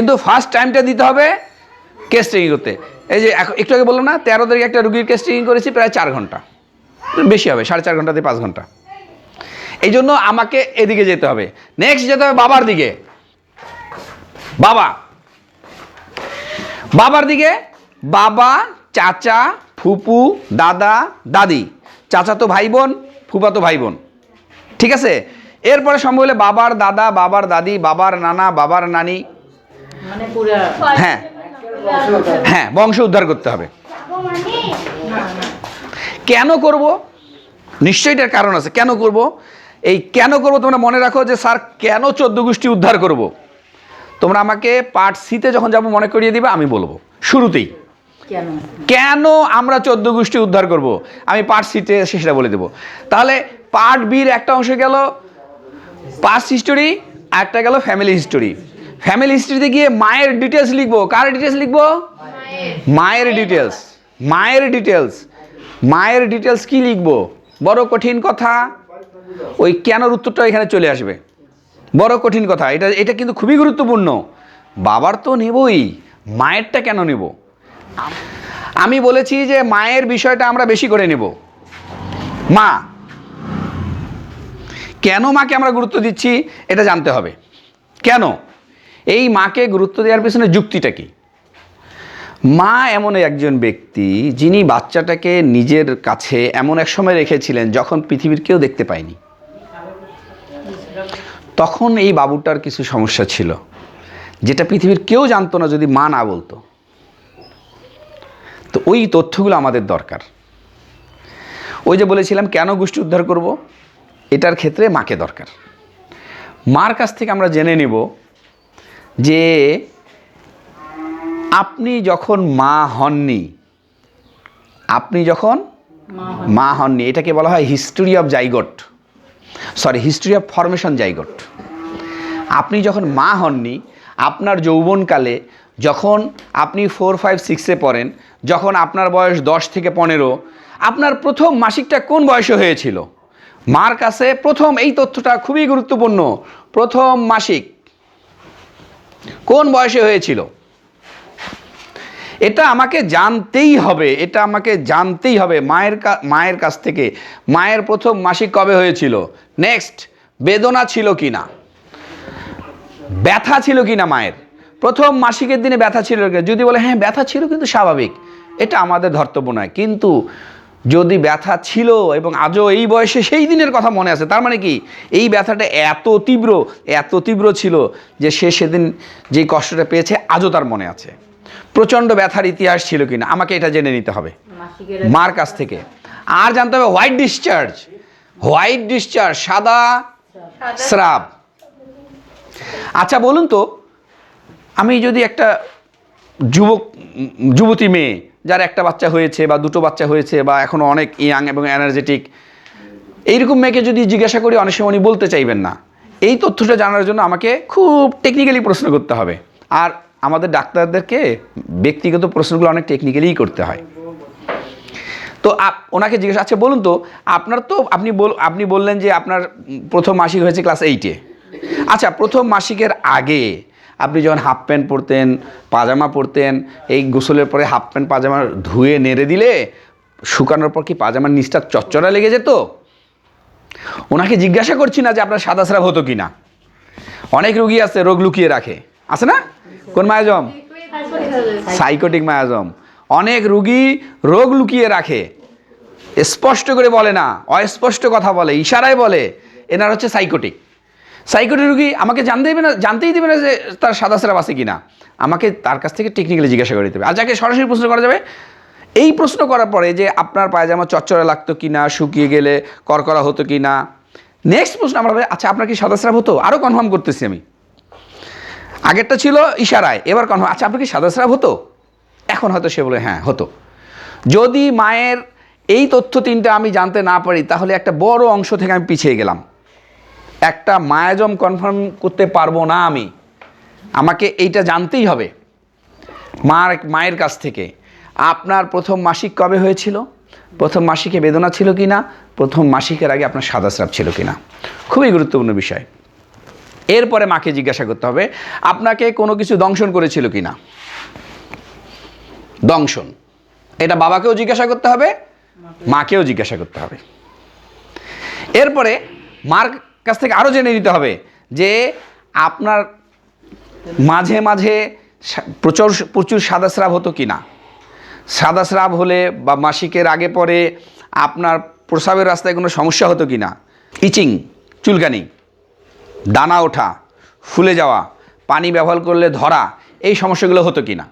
কিন্তু ফার্স্ট টাইমটা দিতে হবে কেস ট্রেকিং করতে। এই যে একটু আগে বললাম না, তেরো তারিখে একটা রুগীর কেস ট্রেকিং করেছি, প্রায় চার ঘণ্টা। বেশি হবে, সাড়ে চার ঘণ্টা থেকে পাঁচ ঘণ্টা। এই জন্য আমাকে এদিকে যেতে হবে। নেক্সট যেতে হবে বাবার দিকে। বাবা। বাবার দিকে বাবা, চাচা, ফুপু, দাদা, দাদি। চাচা তো ভাই বোন, ফুপা তো ভাই বোন। ঠিক আছে? এরপরে সম্ভব হলে বাবার দাদা, বাবার দাদি, বাবার নানা, বাবার নানি হ্যাঁ। হ্যাঁ বংশ উদ্ধার করতে হবে। কেন করব? নিশ্চয়ই এটার কারণ আছে। কেন করব? এই কেন করব তোমরা মনে রাখো যে স্যার কেন চোদ্দ গোষ্ঠী উদ্ধার করব? তোমরা আমাকে পার্ট সিতে যখন যাব মনে করিয়ে দিবে আমি বলব। শুরুতেই। কেন? আমরা চোদ্দ গোষ্ঠী উদ্ধার করব? আমি পার্ট সিটে সেটা বলে দেবো। তাহলে পার্ট বির একটা অংশ গেল পাস্ট হিস্টোরি একটা গেল ফ্যামিলি হিস্টোরি ফ্যামিলি হিস্ট্রিতে গিয়ে মায়ের ডিটেলস লিখব। কার ডিটেলস লিখব? মায়ের ডিটেলস মায়ের ডিটেলস মায়ের ডিটেলস কি লিখব? বড় কঠিন কথা। ওই কেনর উত্তরটা এখানে চলে আসবে। বড় কঠিন কথা। এটা এটা কিন্তু খুবই গুরুত্বপূর্ণ। বাবার তো নেবই। মায়েরটা কেন নেব? আমি বলেছি যে মায়ের বিষয়টা আমরা বেশি করে নেব। মা, কেন মাকে আমরা গুরুত্ব দিচ্ছি? এটা জানতে হবে। কেন? এই মাকে গুরুত্ব দেওয়ার পেছনে যুক্তিটা কি? মা এমন একজন ব্যক্তি যিনি বাচ্চাটাকে নিজের কাছে এমন এক সময় রেখেছিলেন যখন পৃথিবীর কেউ দেখতে পায়নি। তখন এই বাবুটার কিছু সমস্যা ছিল, যেটা পৃথিবীর কেউ জানতো না যদি মা না বলতো। তো ওই তথ্যগুলো আমাদের দরকার। ওই যে বলেছিলাম, কেন গোষ্ঠী উদ্ধার করব? এটার ক্ষেত্রে মাকে দরকার। মার কাছ থেকে আমরা জেনে নিব যে আপনি যখন মা হননি আপনি যখন মা হননি। এটাকে বলা হয় history of zygote sorry history of formation zygote আপনি যখন মা হননি আপনার যৌবনকালে যখন আপনি ফোর ফাইভ সিক্সে পড়েন যখন আপনার বয়স দশ থেকে পনেরো আপনার প্রথম মাসিকটা কোন বয়সে হয়েছিল? মার কাছে প্রথম এই তথ্যটা খুবই গুরুত্বপূর্ণ। প্রথম মাসিক কোন বয়সে হয়েছিল? এটা আমাকে জানতেই হবে, এটা আমাকে জানতেই হবে মায়ের মায়ের কাছ থেকে। মায়ের প্রথম মাসিক কবে হয়েছিল? নেক্সট বেদনা ছিল কি না ব্যথা ছিল কি না মায়ের? প্রথম মাসিকের দিনে ব্যথা ছিল যদি বলে হ্যাঁ ব্যথা ছিল কিন্তু স্বাভাবিক। এটা আমাদের ধর্তব্য নয়। কিন্তু যদি ব্যথা ছিল এবং আজও এই বয়সে সেই দিনের কথা মনে আছে তার মানে কি? এই ব্যথাটা এত তীব্র এত তীব্র ছিল যে সে সেদিন যেই কষ্টটা পেয়েছে আজও তার মনে আছে। প্রচণ্ড ব্যথার ইতিহাস ছিল কিনা আমাকে এটা জেনে নিতে হবে। মার কাছ থেকে। আর জানতে হবে হোয়াইট ডিসচার্জ। হোয়াইট ডিসচার্জ সাদা। স্রাব। আচ্ছা বলুন তো আমি যদি একটা যুবক যুবতী মেয়ে যার একটা বাচ্চা হয়েছে বা দুটো বাচ্চা হয়েছে বা এখনও অনেক ইয়াং এবং এনার্জেটিক এইরকম মেয়েকে যদি জিজ্ঞাসা করি, অনেক সময় উনি বলতে চাইবেন না। এই তথ্যটা জানার জন্য আমাকে খুব টেকনিক্যালি প্রশ্ন করতে হবে। আর আমাদের ডাক্তারদেরকে ব্যক্তিগত প্রশ্নগুলো অনেক টেকনিক্যালিই করতে হয়। তো আপ- ওনাকে জিজ্ঞাসা আচ্ছা বলুন তো, আপনার তো আপনি বল, আপনি বললেন যে আপনার প্রথম মাসিক হয়েছে ক্লাস এইটে আচ্ছা প্রথম মাসিকের আগে আপনি যখন হাফ প্যান্ট পরতেন, পাজামা পরতেন, এই গোসলের পরে হাফ প্যান্ট পাজামা ধুয়ে নেড়ে দিলে শুকানোর পর কি পাজামার নিচটা চচ্চড়া লেগে যেত? ওনাকে জিজ্ঞাসা করছি না যে আপনার সাদা স্রাব হতো কি না অনেক রুগী আছে, রোগ লুকিয়ে রাখে। আছে না? কোন মায়াজম? Psychotic miasm. অনেক রুগী রোগ লুকিয়ে রাখে। স্পষ্ট করে বলে না, অস্পষ্ট কথা বলে, ইশারায় বলে। এনার হচ্ছে সাইকোটিক সাইকোটিক রুগী আমাকে জানতে দেবে না, জানতেই দেবে না যে তার সাদা স্রাব আছে কি না আমাকে তার কাছ থেকে টেকনিক্যালি জিজ্ঞাসা করে দিতে হবে। আর যাকে সরাসরি প্রশ্ন করা যাবে, এই প্রশ্ন করার পরে যে আপনার পায়জামা চচ্চড়া লাগতো কি না শুকিয়ে গেলে করকরা হতো কি না নেক্সট প্রশ্ন আমরা আচ্ছা আপনার কি সাদা স্রাব হতো? আরও কনফার্ম করতেছি আমি। আগেরটা ছিল ইশারায়, এবার কনফার্ম আচ্ছা আপনার কি সাদা স্রাব হতো? এখন হয়তো সে বলে হ্যাঁ হতো। যদি মায়ের এই তথ্য তিনটা আমি জানতে না পারি, তাহলে একটা বড় অংশ থেকে আমি পিছিয়ে গেলাম। একটা মায়াজম কনফার্ম করতে পারব না আমি। আমাকে এইটা জানতেই হবে। মার, মায়ের কাছ থেকে। আপনার প্রথম মাসিক কবে হয়েছিল? প্রথম মাসিকে বেদনা ছিল কি না প্রথম মাসিকের আগে আপনার সাদা স্রাব ছিল কি না খুবই গুরুত্বপূর্ণ বিষয়। এরপরে মাকে জিজ্ঞাসা করতে হবে, আপনাকে কোনো কিছু দংশন করেছিল কি না দংশন। এটা বাবাকেও জিজ্ঞাসা করতে হবে, মাকেও জিজ্ঞাসা করতে হবে। এরপরে মার কাছ থেকে আরও জেনে নিতে হবে যে আপনার মাঝে মাঝে প্রচুর প্রচুর সাদা স্রাব হতো কি না সাদা স্রাব হলে বা মাসিকের আগে পরে আপনার প্রস্রাবের রাস্তায় কোনো সমস্যা হতো কি না ইচিং, চুলকানি, দানা ওঠা, ফুলে যাওয়া, পানি ব্যবহার করলে ধরা, এই সমস্যাগুলো হতো কি না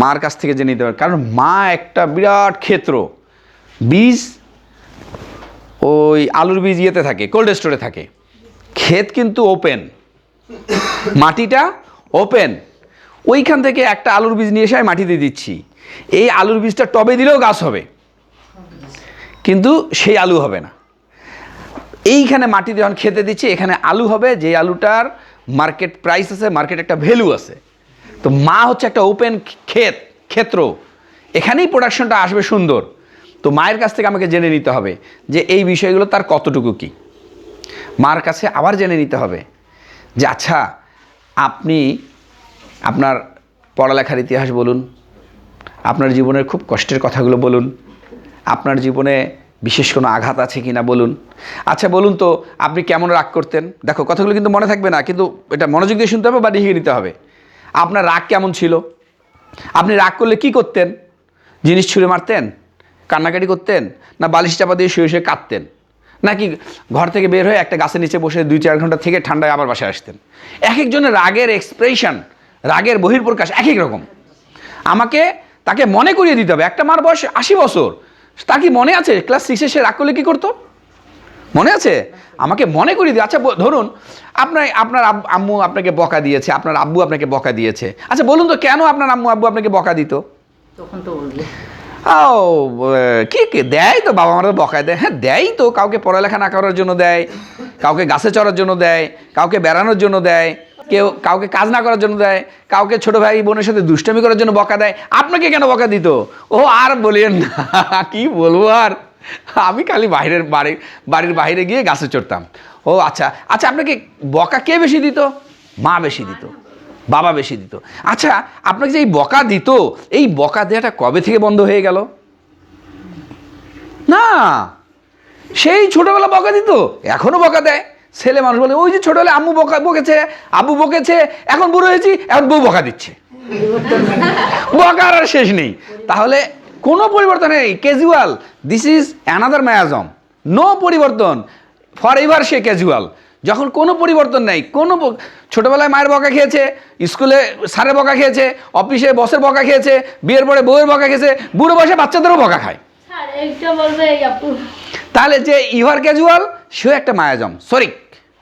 মার কাছ থেকে জেনে নিতে হবে। কারণ মা একটা বিরাট ক্ষেত্র। বীজ ওই আলুর বীজ ইয়েতে থাকে, কোল্ড স্টোরে থাকে। ক্ষেত কিন্তু ওপেন মাটিটা ওপেন ওইখান থেকে একটা আলুর বীজ নিয়ে এসে আমি মাটিতে দিচ্ছি। এই আলুর বীজটা টবে দিলেও গাছ হবে। কিন্তু সেই আলু হবে না। এইখানে মাটিতে যখন খেতে দিচ্ছি, এখানে আলু হবে যে আলুটার মার্কেট প্রাইস আছে মার্কেট একটা ভ্যালু আছে। তো মা হচ্ছে একটা ওপেন ক্ষেত, ক্ষেত্র। এখানেই প্রোডাকশনটা আসবে সুন্দর। তো মায়ের কাছ থেকে আমাকে জেনে নিতে হবে যে এই বিষয়গুলো তার কতটুকু কি। মার কাছে আবার জেনে নিতে হবে যে আচ্ছা আপনি আপনার পড়ালেখার ইতিহাস বলুন, আপনার জীবনের খুব কষ্টের কথাগুলো বলুন, আপনার জীবনে বিশেষ কোনো আঘাত আছে কি না বলুন। আচ্ছা বলুন তো, আপনি কেমন রাগ করতেন? দেখো, কথাগুলো কিন্তু মনে থাকবে না, কিন্তু এটা মনোযোগ দিয়ে শুনতে হবে বা লিখে নিতে হবে। আপনার রাগ কেমন ছিল? আপনি রাগ করলে কি করতেন? জিনিস ছুঁড়ে মারতেন? কান্নাকাটি করতেন? না বালিশ চাপা দিয়ে শুয়ে শুয়ে কাঁদতেন? নাকি ঘর থেকে বের হয়ে একটা গাছের নিচে বসে দুই চার ঘণ্টা থেকে ঠান্ডায় আবার বাসায় আসতেন? এক একজনের রাগের এক্সপ্রেশন রাগের বহির্প্রকাশ এক এক রকম। আমাকে তাকে মনে করিয়ে দিতে হবে। একটা মার বয়স আশি বছর। তার কি মনে আছে? ক্লাস সিক্সে সে রাগ করলে কী করতো? মনে আছে? আমাকে মনে করিয়ে দিই আচ্ছা ধরুন, আপনার আপনার আম্মু আপনাকে বকা দিয়েছে, আপনার আব্বু আপনাকে বকা দিয়েছে। আচ্ছা বলুন তো, কেন আপনার আম্মু, আব্বু আপনাকে বকা দিত? তখন তো ও কি কি, দেয় তো বাবা মারা বকায় দেয়। হ্যাঁ দেয় তো, কাউকে পড়ালেখা না করার জন্য দেয়, কাউকে গাছে চড়ার জন্য দেয়, কাউকে বেড়ানোর জন্য দেয়, কেউ, কাউকে কাজ না করার জন্য দেয়, কাউকে ছোট ভাই বোনের সাথে দুষ্টামি করার জন্য বকা দেয়। আপনাকে কেন বকা দিত? ও আর বলিয়েন না, কি বলব আর? আমি খালি বাইরের বাড়ি, বাড়ির বাইরে গিয়ে গাছে চড়তাম। ও আচ্ছা আচ্ছা আপনাকে বকা কে বেশি দিত? মা বেশি দিত। বাবা বেশি দিত। আচ্ছা আপনাকে যে এই বকা দিত, এই বকা দেওয়াটা কবে থেকে বন্ধ হয়ে গেল? না, সেই ছোটবেলা বকা দিত, এখনও বকা দেয়। ছেলে মানুষ বলে, ওই যে ছোটবেলা আম্মু বকা বকেছে, আব্বু বকেছে, এখন বুড়ো হয়েছি, এখন বউ বকা দিচ্ছে। বকার আর শেষ নেই। তাহলে কোনো পরিবর্তন নেই। ক্যাজুয়াল দিস ইজ অ্যানাদার ম্যাজম নো পরিবর্তন। ফর এভার সে ক্যাজুয়াল যখন কোনো পরিবর্তন নেই কোনো ছোটবেলায় মায়ের বকা খেয়েছে স্কুলে স্যারের বকা খেয়েছে অফিসে বসের বকা খেয়েছে বিয়ের পরে বউয়ের বকা খেয়েছে বুড়ো বয়সে বাচ্চাদেরও বকা খায়। তাহলে যে ইভার ক্যাজুয়াল সেও একটা মায়াজম সরিক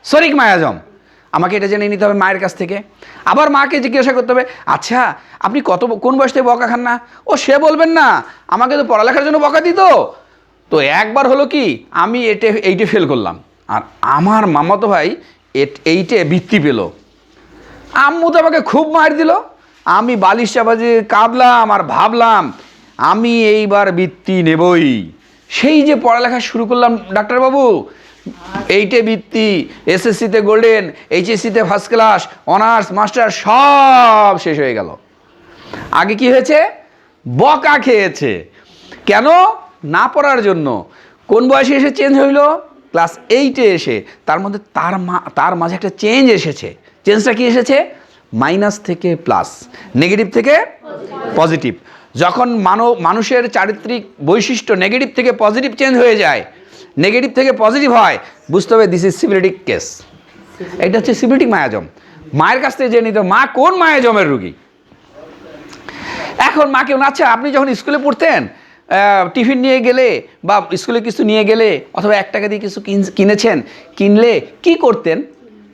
সরিক মায়াজম। আমাকে এটা জেনে নিতে হবে মায়ের কাছ থেকে। আবার মাকে জিজ্ঞাসা করতে হবে আচ্ছা আপনি কত কোন বয়স থেকে বকা খান না? ও সে বলবেন না আমাকে তো পড়ালেখার জন্য বকা দিত। তো একবার হলো কি আমি এটে এইটে ফেল করলাম। আর আমার মামাতো ভাই এইটে বৃত্তি পেল। আম্মু তো আমাকে খুব মার দিল। আমি বালিশ চাপা দিয়ে কাঁদলাম আর ভাবলাম, আমি এইবার বৃত্তি নেবই। সেই যে পড়ালেখা শুরু করলাম ডাক্তারবাবু এইটে বৃত্তি এসএসসিতে গোল্ডেন এইচএসসিতে ফার্স্ট ক্লাস অনার্স মাস্টার সব শেষ হয়ে গেল। আগে কি হয়েছে? বকা খেয়েছে। কেন? না পড়ার জন্য। কোন বয়সে এসে চেঞ্জ হইল? ক্লাস এইটে এসে তার মধ্যে তার মা, তার মাঝে একটা চেঞ্জ এসেছে। চেঞ্জটা কি এসেছে? মাইনাস থেকে প্লাস নেগেটিভ থেকে পজিটিভ যখন মানব, মানুষের চারিত্রিক বৈশিষ্ট্য নেগেটিভ থেকে পজিটিভ চেঞ্জ হয়ে যায় নেগেটিভ থেকে পজিটিভ হয়, বুঝতে হবে দিস ইজ সিবিলিটিক কেস এটা হচ্ছে সিবিলিটিক মায়াজম। মায়ের কাছ থেকে জেনে নিতে মা কোন মায়াজমের রুগী? এখন মা কেউ আচ্ছা আপনি যখন স্কুলে পড়তেন টিফিন নিয়ে গেলে বা স্কুলে কিছু নিয়ে গেলে অথবা এক টাকা দিয়ে কিছু কিন- কিনেছেন, কিনলে কি করতেন?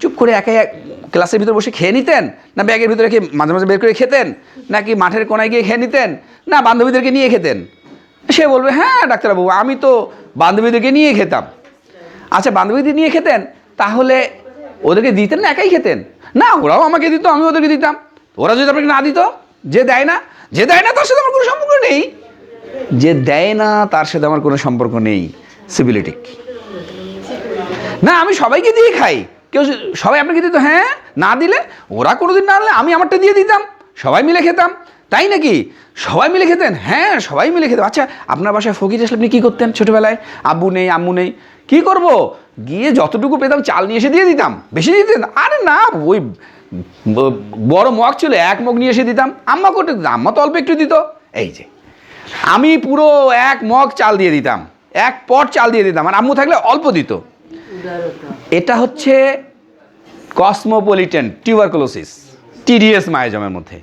চুপ করে একাই এক- ক্লাসের ভিতরে বসে খেয়ে নিতেন? না ব্যাগের ভিতরে রেখে মাঝে মাঝে বের করে খেতেন? নাকি মাঠের কোনায় গিয়ে খেয়ে নিতেন? না বান্ধবীদেরকে নিয়ে খেতেন? সে বলবে হ্যাঁ ডাক্তারবাবু, আমি তো বান্ধবীদেরকে নিয়ে খেতাম। আচ্ছা বান্ধবীদের নিয়ে খেতেন? তাহলে ওদেরকে দিতেন না একাই খেতেন? না, ওরাও আমাকে দিত আমি ওদেরকে দিতাম। ওরা যদি আপনাকে না দিত, যে দেয় না, যে দেয় না, তার সাথে আমার কোনো সম্পর্ক নেই। যে দেয় না, তার সাথে আমার কোনো সম্পর্ক নেই সিবিলিটিক না, আমি সবাইকে দিয়ে খাই। কেউ সবাই আপনাকে দিত হ্যাঁ না দিলে ওরা কোনোদিন না আনলে আমি আমারটা দিয়ে দিতাম, সবাই মিলে খেতাম। তাই নাকি? সবাই মিলে খেতেন? হ্যাঁ সবাই মিলে খেতাম। আচ্ছা আপনার বাসায় ফকির আসলে আপনি কী করতেন ছোটোবেলায়? আব্বু নেই, আম্মু নেই। কী করব? গিয়ে যতটুকু পেতাম, চাল নিয়ে এসে দিয়ে দিতাম। বেশি দিতেন? আরে না, ওই বড় মগ ছিল, এক মগ নিয়ে এসে দিতাম। আম্মা করতে দিত আম্মা তো অল্প একটু দিত। এই যে। আমি পুরো এক মগ চাল দিয়ে দিতাম, এক পট চাল দিয়ে দিতাম, আর আম্মু থাকলে অল্প দিত। এটা হচ্ছে কসমোপলিটন টিউবারকুলোসিস টিডিএস মায়োজমের মধ্যে।